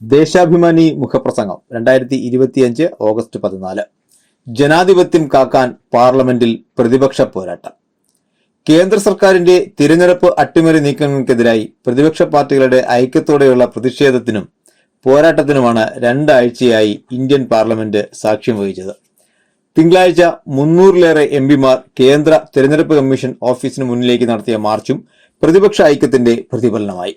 ദേശാഭിമാനി മുഖപ്രസംഗം രണ്ടായിരത്തി ഇരുപത്തിയഞ്ച് ഓഗസ്റ്റ് പതിനാല്. ജനാധിപത്യം കാക്കാൻ പാർലമെന്റിൽ പ്രതിപക്ഷ പോരാട്ടം. കേന്ദ്ര സർക്കാരിന്റെ തിരഞ്ഞെടുപ്പ് അട്ടിമറി നീക്കങ്ങൾക്കെതിരായി പ്രതിപക്ഷ പാർട്ടികളുടെ ഐക്യത്തോടെയുള്ള പ്രതിഷേധത്തിനും പോരാട്ടത്തിനുമാണ് രണ്ടാഴ്ചയായി ഇന്ത്യൻ പാർലമെന്റ് സാക്ഷ്യം വഹിച്ചത്. തിങ്കളാഴ്ച മുന്നൂറിലേറെ എം പിമാർ കേന്ദ്ര തിരഞ്ഞെടുപ്പ് കമ്മീഷൻ ഓഫീസിന് മുന്നിലേക്ക് നടത്തിയ മാർച്ചും പ്രതിപക്ഷ ഐക്യത്തിന്റെ പ്രതിഫലനമായി.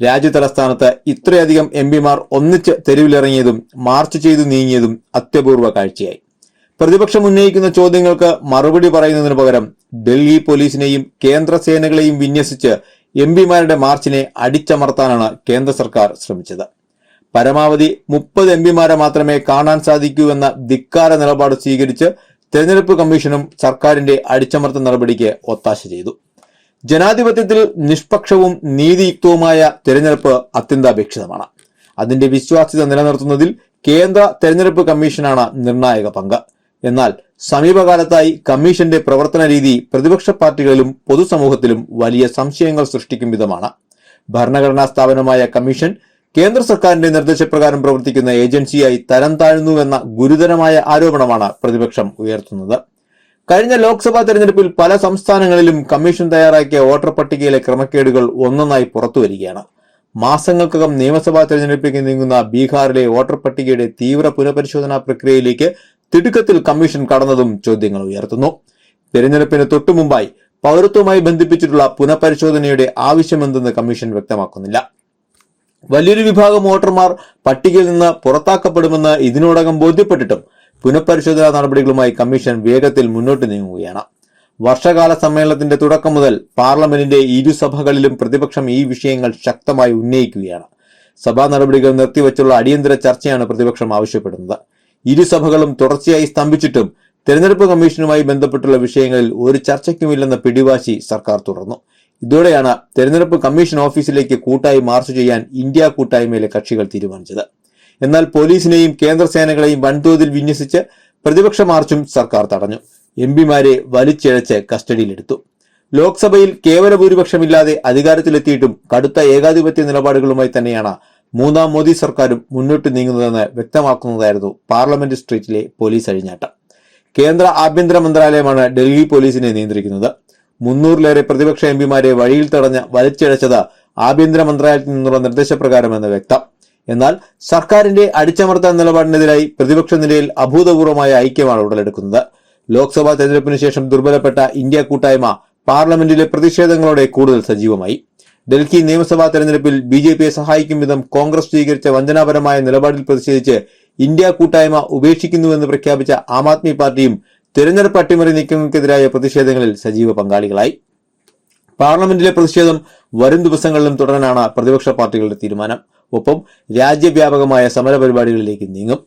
രാജ്യതലസ്ഥാനത്ത് ഇത്രയധികം എം പിമാർ ഒന്നിച്ച് തെരുവിലിറങ്ങിയതും മാർച്ച് ചെയ്തു നീങ്ങിയതും അത്യപൂർവ കാഴ്ചയായി. പ്രതിപക്ഷം ഉന്നയിക്കുന്ന ചോദ്യങ്ങൾക്ക് മറുപടി പറയുന്നതിനു പകരം ഡൽഹി പോലീസിനെയും കേന്ദ്ര സേനകളെയും വിന്യസിച്ച് എം പിമാരുടെ മാർച്ചിനെ അടിച്ചമർത്താനാണ് കേന്ദ്ര സർക്കാർ ശ്രമിച്ചത്. പരമാവധി മുപ്പത് എം പിമാരെ മാത്രമേ കാണാൻ സാധിക്കൂ എന്ന ധിക്കാര നിലപാട് സ്വീകരിച്ച് തെരഞ്ഞെടുപ്പ് കമ്മീഷനും സർക്കാരിന്റെ അടിച്ചമർത്തൽ നടപടിക്ക് ഒത്താശ ചെയ്തു. ജനാധിപത്യത്തിൽ നിഷ്പക്ഷവും നീതിയുക്തവുമായ തെരഞ്ഞെടുപ്പ് അത്യന്താപേക്ഷിതമാണ്. അതിന്റെ വിശ്വാസ്യത നിലനിർത്തുന്നതിൽ കേന്ദ്ര തെരഞ്ഞെടുപ്പ് കമ്മീഷനാണ് നിർണായക പങ്ക്. എന്നാൽ സമീപകാലത്തായി കമ്മീഷന്റെ പ്രവർത്തന രീതി പ്രതിപക്ഷ പാർട്ടികളിലും പൊതുസമൂഹത്തിലും വലിയ സംശയങ്ങൾ സൃഷ്ടിക്കും വിധമാണ്. ഭരണഘടനാ സ്ഥാപനമായ കമ്മീഷൻ കേന്ദ്ര സർക്കാരിന്റെ നിർദ്ദേശപ്രകാരം പ്രവർത്തിക്കുന്ന ഏജൻസിയായി തരം താഴ്ന്നുവെന്ന ഗുരുതരമായ ആരോപണമാണ് പ്രതിപക്ഷം ഉയർത്തുന്നത്. കഴിഞ്ഞ ലോക്സഭാ തെരഞ്ഞെടുപ്പിൽ പല സംസ്ഥാനങ്ങളിലും കമ്മീഷൻ തയ്യാറാക്കിയ വോട്ടർ പട്ടികയിലെ ക്രമക്കേടുകൾ ഒന്നൊന്നായി പുറത്തുവരികയാണ് മാസങ്ങൾക്കകം നിയമസഭാ തെരഞ്ഞെടുപ്പിലേക്ക് നീങ്ങുന്ന ബീഹാറിലെ വോട്ടർ പട്ടികയുടെ തീവ്ര പുനഃപരിശോധനാ പ്രക്രിയയിലേക്ക് തിടുക്കത്തിൽ കമ്മീഷൻ കടന്നതും ചോദ്യങ്ങൾ ഉയർത്തുന്നു. തെരഞ്ഞെടുപ്പിന് തൊട്ടുമുമ്പായി പൗരത്വവുമായി ബന്ധിപ്പിച്ചിട്ടുള്ള പുനഃപരിശോധനയുടെ ആവശ്യമെന്തെന്ന് കമ്മീഷൻ വ്യക്തമാക്കുന്നില്ല. വലിയൊരു വിഭാഗം വോട്ടർമാർ പട്ടികയിൽ നിന്ന് പുറത്താക്കപ്പെടുമെന്ന് ഇതിനോടകം ബോധ്യപ്പെട്ടിട്ടും പുനഃപരിശോധനാ നടപടികളുമായി കമ്മീഷൻ വേഗത്തിൽ മുന്നോട്ട് നീങ്ങുകയാണ്. വർഷകാല സമ്മേളനത്തിന്റെ തുടക്കം മുതൽ പാർലമെന്റിന്റെ ഇരുസഭകളിലും പ്രതിപക്ഷം ഈ വിഷയങ്ങൾ ശക്തമായി ഉന്നയിക്കുകയാണ്. സഭാ നടപടികൾ നിർത്തിവച്ചുള്ള അടിയന്തര ചർച്ചയാണ് പ്രതിപക്ഷം ആവശ്യപ്പെടുന്നത്. ഇരുസഭകളും തുടർച്ചയായി സ്തംഭിച്ചിട്ടും തെരഞ്ഞെടുപ്പ് കമ്മീഷനുമായി ബന്ധപ്പെട്ടുള്ള വിഷയങ്ങളിൽ ഒരു ചർച്ചയ്ക്കുമില്ലെന്ന പിടിവാശി സർക്കാർ തുടർന്നു ഇതോടെയാണ് തെരഞ്ഞെടുപ്പ് കമ്മീഷൻ ഓഫീസിലേക്ക് കൂട്ടായി മാർച്ച് ചെയ്യാൻ ഇന്ത്യ കൂട്ടായ്മയിലെ കക്ഷികൾ തീരുമാനിച്ചത്. എന്നാൽ പോലീസിനെയും കേന്ദ്ര സേനകളെയും വൻതോതിൽ വിന്യസിച്ച് പ്രതിപക്ഷ മാർച്ചും സർക്കാർ തടഞ്ഞു. എം പിമാരെ വലിച്ചിഴച്ച് കസ്റ്റഡിയിലെടുത്തു. ലോക്സഭയിൽ കേവല ഭൂരിപക്ഷമില്ലാതെ അധികാരത്തിലെത്തിയിട്ടും കടുത്ത ഏകാധിപത്യ നിലപാടുകളുമായി തന്നെയാണ് മൂന്നാം മോദി സർക്കാരും മുന്നോട്ട് നീങ്ങുന്നതെന്ന് വ്യക്തമാക്കുന്നതായിരുന്നു പാർലമെന്റ് സ്ട്രീറ്റിലെ പോലീസ് അഴിഞ്ഞാട്ടം. കേന്ദ്ര ആഭ്യന്തര മന്ത്രാലയമാണ് ഡൽഹി പോലീസിനെ നിയന്ത്രിക്കുന്നത്. മുന്നൂറിലേറെ പ്രതിപക്ഷ എം പിമാരെ വഴിയിൽ തടഞ്ഞ് വലിച്ചിഴച്ചത് ആഭ്യന്തര മന്ത്രാലയത്തിൽ നിന്നുള്ള നിർദ്ദേശപ്രകാരമെന്ന് വ്യക്തം. എന്നാൽ സർക്കാരിന്റെ അടിച്ചമർത്തൽ നിലപാടിനെതിരായി പ്രതിപക്ഷ നിലയിൽ അഭൂതപൂർവമായ ഐക്യമാണ് ഉടലെടുക്കുന്നത്. ലോക്സഭാ തെരഞ്ഞെടുപ്പിന് ശേഷം ദുർബലപ്പെട്ട ഇന്ത്യ കൂട്ടായ്മ പാർലമെന്റിലെ പ്രതിഷേധങ്ങളോടെ കൂടുതൽ സജീവമായി. ഡൽഹി നിയമസഭാ തെരഞ്ഞെടുപ്പിൽ ബി ജെ പിയെ സഹായിക്കും വിധം കോൺഗ്രസ് സ്വീകരിച്ച വഞ്ചനാപരമായ നിലപാടിൽ പ്രതിഷേധിച്ച് ഇന്ത്യ കൂട്ടായ്മ ഉപേക്ഷിക്കുന്നുവെന്ന് പ്രഖ്യാപിച്ച ആം ആദ്മി പാർട്ടിയും തെരഞ്ഞെടുപ്പ് അട്ടിമറി നീക്കങ്ങൾക്കെതിരായ പ്രതിഷേധങ്ങളിൽ സജീവ പങ്കാളികളായി. പാർലമെന്റിലെ പ്രതിഷേധം വരും ദിവസങ്ങളിലും തുടരാനാണ് പ്രതിപക്ഷ പാർട്ടികളുടെ തീരുമാനം. ഒപ്പം രാജ്യവ്യാപകമായ സമരപരിപാടികളിലേക്ക് നീങ്ങും.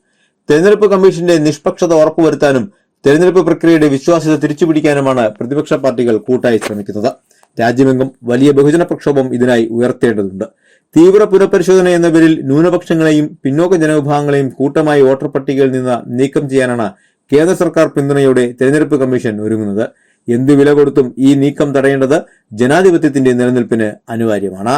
തെരഞ്ഞെടുപ്പ് കമ്മീഷന്റെ നിഷ്പക്ഷത ഉറപ്പുവരുത്താനും തെരഞ്ഞെടുപ്പ് പ്രക്രിയയുടെ വിശ്വാസ്യത തിരിച്ചുപിടിക്കാനുമാണ് പ്രതിപക്ഷ പാർട്ടികൾ കൂട്ടായി ശ്രമിക്കുന്നത്. രാജ്യമെങ്ങും വലിയ ബഹുജന പ്രക്ഷോഭം ഇതിനായി ഉയർത്തേണ്ടതുണ്ട്. തീവ്ര പുനഃപരിശോധന എന്ന പേരിൽ ന്യൂനപക്ഷങ്ങളെയും പിന്നോക്ക ജനവിഭാഗങ്ങളെയും കൂട്ടമായി വോട്ടർ പട്ടികയിൽ നിന്ന് നീക്കം ചെയ്യാനാണ് കേന്ദ്ര സർക്കാർ പിന്തുണയോടെ തെരഞ്ഞെടുപ്പ് കമ്മീഷൻ ഒരുങ്ങുന്നത്. എന്തു വില കൊടുത്തും ഈ നീക്കം തടയേണ്ടത് ജനാധിപത്യത്തിന്റെ നിലനിൽപ്പിന് അനിവാര്യമാണ്